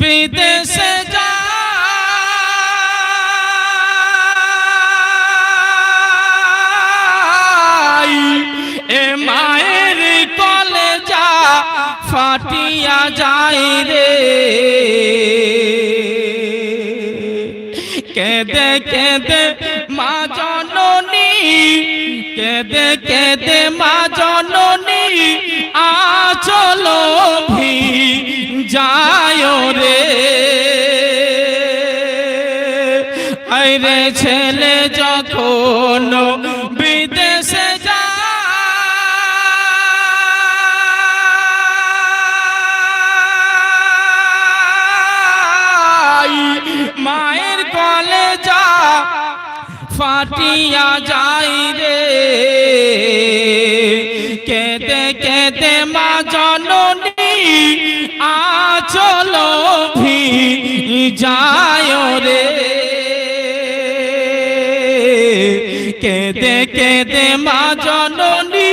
বিদেশে যাই, এ মায়ের কলে যা ফাটিয়া যায় রে। কেঁদে কেঁদে মা জননী, কেঁদে কেঁদে মা জননী। যায় রে। আইরে ছেলে যখন বিদেশে যায়, মায়ের কলে যা ফাটিয়া যাই রে। কেঁদে কেঁদে মা জননী যায় রে কেঁদে কেঁদে মা জননী